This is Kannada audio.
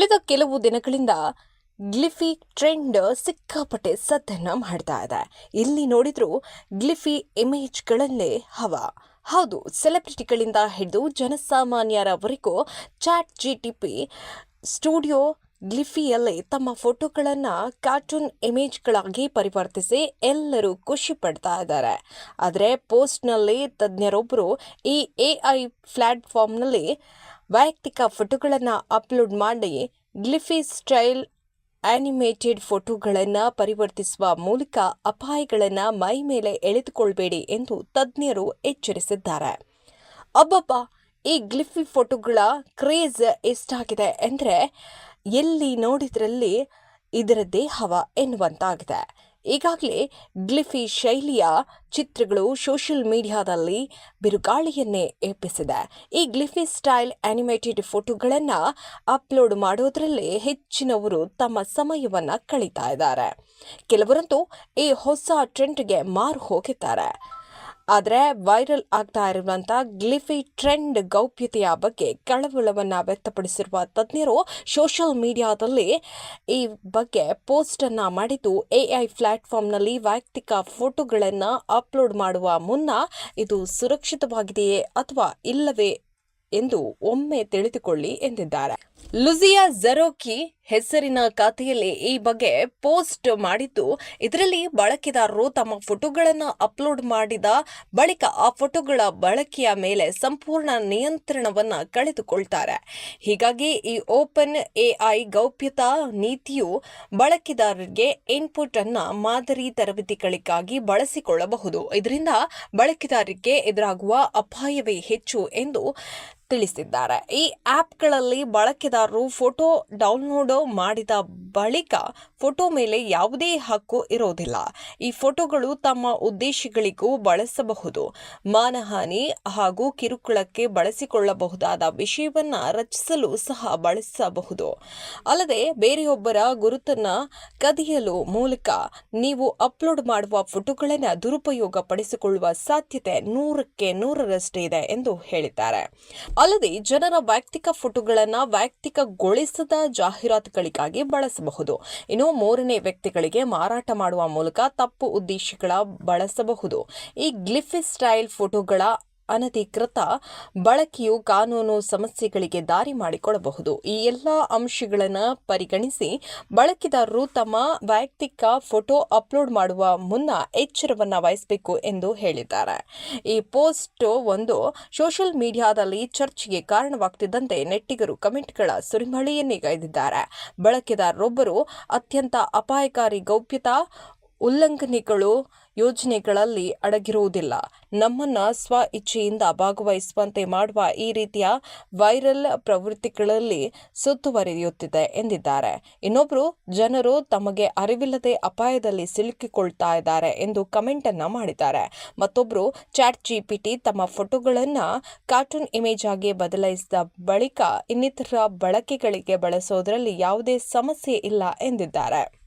ಕಳೆದ ಕೆಲವು ದಿನಗಳಿಂದ ಗ್ಲಿಫಿ ಟ್ರೆಂಡ್ ಸಿಕ್ಕಾಪಟ್ಟೆ ಸದ್ದನ್ನ ಮಾಡ್ತಾ ಇದೆ. ಇಲ್ಲಿ ನೋಡಿದ್ರು ಗ್ಲಿಫಿ ಇಮೇಜ್ಗಳಲ್ಲೇ ಹವಾ. ಹೌದು, ಸೆಲೆಬ್ರಿಟಿಗಳಿಂದ ಹಿಡಿದು ಜನಸಾಮಾನ್ಯರವರೆಗೂ chat G T P studio ಗ್ಲಿಫಿಯಲ್ಲಿ ತಮ್ಮ ಫೋಟೋಗಳನ್ನು ಕಾರ್ಟೂನ್ ಇಮೇಜ್ಗಳಾಗಿ ಪರಿವರ್ತಿಸಿ ಎಲ್ಲರೂ ಖುಷಿ ಪಡ್ತಾ ಇದ್ದಾರೆ. ಆದರೆ ಪೋಸ್ಟ್ನಲ್ಲಿ ತಜ್ಞರೊಬ್ಬರು ಈ ಎ ಐ ಪ್ಲ್ಯಾಟ್ಫಾರ್ಮ್ನಲ್ಲಿ ವೈಯಕ್ತಿಕ ಫೋಟೋಗಳನ್ನು ಅಪ್ಲೋಡ್ ಮಾಡಿ ಗ್ಲಿಫಿ ಸ್ಟೈಲ್ ಆನಿಮೇಟೆಡ್ ಫೋಟೋಗಳನ್ನು ಪರಿವರ್ತಿಸುವ ಮೂಲಕ ಅಪಾಯಗಳನ್ನು ಮೈ ಮೇಲೆ ಎಳೆದುಕೊಳ್ಬೇಡಿ ಎಂದು ತಜ್ಞರು ಎಚ್ಚರಿಸಿದ್ದಾರೆ. ಅಬ್ಬಬ್ಬ, ಈ ಗ್ಲಿಫಿ ಫೋಟೋಗಳ ಕ್ರೇಜ್ ಎಷ್ಟಾಗಿದೆ ಅಂದರೆ ಎಲ್ಲಿ ನೋಡಿದ್ರಲ್ಲಿ ಇದರ ದೇಹವ ಎನ್ನುವಂತಾಗಿದೆ. ಈಗಾಗಲೇ ಗ್ಲಿಫಿ ಶೈಲಿಯ ಚಿತ್ರಗಳು ಸೋಷಿಯಲ್ ಮೀಡಿಯಾದಲ್ಲಿ ಬಿರುಗಾಳಿಯನ್ನೇ ಏಪಿಸಿದೆ ಈ ಗ್ಲಿಫಿ ಸ್ಟೈಲ್ ಆನಿಮೇಟೆಡ್ ಫೋಟೋಗಳನ್ನು ಅಪ್ಲೋಡ್ ಮಾಡೋದ್ರಲ್ಲೇ ಹೆಚ್ಚಿನವರು ತಮ್ಮ ಸಮಯವನ್ನು ಕಳೀತಾ ಇದ್ದಾರೆ. ಕೆಲವರಂತೂ ಈ ಹೊಸ ಟ್ರೆಂಡ್ಗೆ ಮಾರು ಹೋಗಿದ್ದಾರೆ. ಆದರೆ ವೈರಲ್ ಆಗ್ತಾ ಇರುವಂಥ ಗ್ಲಿಫಿ ಟ್ರೆಂಡ್ ಗೌಪ್ಯತೆಯ ಬಗ್ಗೆ ಕಳವಳವನ್ನು ವ್ಯಕ್ತಪಡಿಸಿರುವ ತಜ್ಞರು ಸೋಷಿಯಲ್ ಮೀಡಿಯಾದಲ್ಲಿ ಈ ಬಗ್ಗೆ ಪೋಸ್ಟನ್ನು ಮಾಡಿದ್ದು ಎಐ ಪ್ಲಾಟ್ಫಾರ್ಮ್ನಲ್ಲಿ ವೈಯಕ್ತಿಕ ಫೋಟೋಗಳನ್ನು ಅಪ್ಲೋಡ್ ಮಾಡುವ ಮುನ್ನ ಇದು ಸುರಕ್ಷಿತವಾಗಿದೆಯೇ ಅಥವಾ ಇಲ್ಲವೇ ಎಂದು ಒಮ್ಮೆ ತಿಳಿದುಕೊಳ್ಳಿ ಎಂದಿದ್ದಾರೆ. ಲುಜಿಯಾ ಜರೋಕಿ ಹೆಸರಿನ ಖಾತೆಯಲ್ಲಿ ಈ ಬಗ್ಗೆ ಪೋಸ್ಟ್ ಮಾಡಿದ್ದು, ಇದರಲ್ಲಿ ಬಳಕೆದಾರರು ತಮ್ಮ ಫೋಟೋಗಳನ್ನು ಅಪ್ಲೋಡ್ ಮಾಡಿದ ಬಳಿಕ ಆ ಫೋಟೋಗಳ ಬಳಕೆಯ ಮೇಲೆ ಸಂಪೂರ್ಣ ನಿಯಂತ್ರಣವನ್ನು ಕಳೆದುಕೊಳ್ತಾರೆ. ಹೀಗಾಗಿ ಈ ಓಪನ್ ಎಐ ಗೌಪ್ಯತಾ ನೀತಿಯು ಬಳಕೆದಾರರಿಗೆ ಇನ್ಪುಟ್ ಅನ್ನು ಮಾದರಿ ತರಬೇತಿಗಳಿಗಾಗಿ ಬಳಸಿಕೊಳ್ಳಬಹುದು. ಇದರಿಂದ ಬಳಕೆದಾರರಿಗೆ ಎದುರಾಗುವ ಅಪಾಯವೇ ಹೆಚ್ಚು ಎಂದು ತಿಳಿಸಿದ್ದಾರೆ. ಈ ಆ್ಯಪ್ಗಳಲ್ಲಿ ಬಳಕೆದಾರರು ಫೋಟೋ ಡೌನ್ಲೋಡ್ ಮಾಡಿದ ಬಳಿಕ ಫೋಟೋ ಮೇಲೆ ಯಾವುದೇ ಹಕ್ಕು ಇರೋದಿಲ್ಲ. ಈ ಫೋಟೋಗಳು ತಮ್ಮ ಉದ್ದೇಶಗಳಿಗೂ ಬಳಸಬಹುದು. ಮಾನಹಾನಿ ಹಾಗೂ ಕಿರುಕುಳಕ್ಕೆ ಬಳಸಿಕೊಳ್ಳಬಹುದಾದ ವಿಷಯವನ್ನ ರಚಿಸಲು ಸಹ ಬಳಸಬಹುದು. ಅಲ್ಲದೆ ಬೇರೆಯೊಬ್ಬರ ಗುರುತನ್ನ ಕದಿಯಲು ಮೂಲಕ ನೀವು ಅಪ್ಲೋಡ್ ಮಾಡುವ ಫೋಟೋಗಳನ್ನು ದುರುಪಯೋಗ ಪಡಿಸಿಕೊಳ್ಳುವ ಸಾಧ್ಯತೆ ನೂರಕ್ಕೆ ನೂರರಷ್ಟೇ ಇದೆ ಎಂದು ಹೇಳಿದ್ದಾರೆ. ಅಲ್ಲದೆ ಜನರ ವೈಯಕ್ತಿಕ ಫೋಟೋಗಳನ್ನು ವೈಯಕ್ತಿಕಗೊಳಿಸದ ಜಾಹೀರಾತುಗಳಿಗಾಗಿ ಬಳಸಬಹುದು. ಇನ್ನು ಮೂರನೇ ವ್ಯಕ್ತಿಗಳಿಗೆ ಮಾರಾಟ ಮಾಡುವ ಮೂಲಕ ತಪ್ಪು ಉದ್ದೇಶಗಳ ಬಳಸಬಹುದು. ಈ ಗ್ಲಿಫಿ ಸ್ಟೈಲ್ ಫೋಟೋಗಳ ಅನಧಿಕೃತ ಬಳಕೆಯು ಕಾನೂನು ಸಮಸ್ಯೆಗಳಿಗೆ ದಾರಿ ಮಾಡಿಕೊಡಬಹುದು. ಈ ಎಲ್ಲ ಅಂಶಗಳನ್ನು ಪರಿಗಣಿಸಿ ಬಳಕೆದಾರರು ತಮ್ಮ ವೈಯಕ್ತಿಕ ಫೋಟೋ ಅಪ್ಲೋಡ್ ಮಾಡುವ ಮುನ್ನ ಎಚ್ಚರವನ್ನು ವಹಿಸಬೇಕು ಎಂದು ಹೇಳಿದ್ದಾರೆ. ಈ ಪೋಸ್ಟ್ ಒಂದು ಸೋಷಿಯಲ್ ಮೀಡಿಯಾದಲ್ಲಿ ಚರ್ಚೆಗೆ ಕಾರಣವಾಗ್ತಿದ್ದಂತೆ ನೆಟ್ಟಿಗರು ಕಮೆಂಟ್ಗಳ ಸುರಿಮಳೆಯನ್ನೇ ಗೈದಿದ್ದಾರೆ. ಬಳಕೆದಾರರೊಬ್ಬರು ಅತ್ಯಂತ ಅಪಾಯಕಾರಿ ಗೌಪ್ಯತಾ ಉಲ್ಲಂಘನೆಗಳು ಯೋಜನೆಗಳಲ್ಲಿ ಅಡಗಿರುವುದಿಲ್ಲ. ನಮ್ಮನ್ನ ಸ್ವ ಇಚ್ಛೆಯಿಂದ ಭಾಗವಹಿಸುವಂತೆ ಮಾಡುವ ಈ ರೀತಿಯ ವೈರಲ್ ಪ್ರವೃತ್ತಿಗಳಲ್ಲಿ ಸುತ್ತುವರಿಯುತ್ತಿದೆ ಎಂದಿದ್ದಾರೆ. ಇನ್ನೊಬ್ಬರು ಜನರು ತಮಗೆ ಅರಿವಿಲ್ಲದೆ ಅಪಾಯದಲ್ಲಿ ಸಿಲುಕಿಕೊಳ್ತಾ ಇದ್ದಾರೆ ಎಂದು ಕಮೆಂಟ್ ಅನ್ನ ಮಾಡಿದ್ದಾರೆ. ಮತ್ತೊಬ್ಬರು ಚಾಟ್ ಜಿಪಿಟಿ ತಮ್ಮ ಫೋಟೋಗಳನ್ನ ಕಾರ್ಟೂನ್ ಇಮೇಜ್ ಆಗಿ ಬದಲಾಯಿಸಿದ ಬಳಿಕ ಇನ್ನಿತರ ಬಳಕೆಗಳಿಗೆ ಬಳಸೋದರಲ್ಲಿ ಯಾವುದೇ ಸಮಸ್ಯೆ ಇಲ್ಲ ಎಂದಿದ್ದಾರೆ.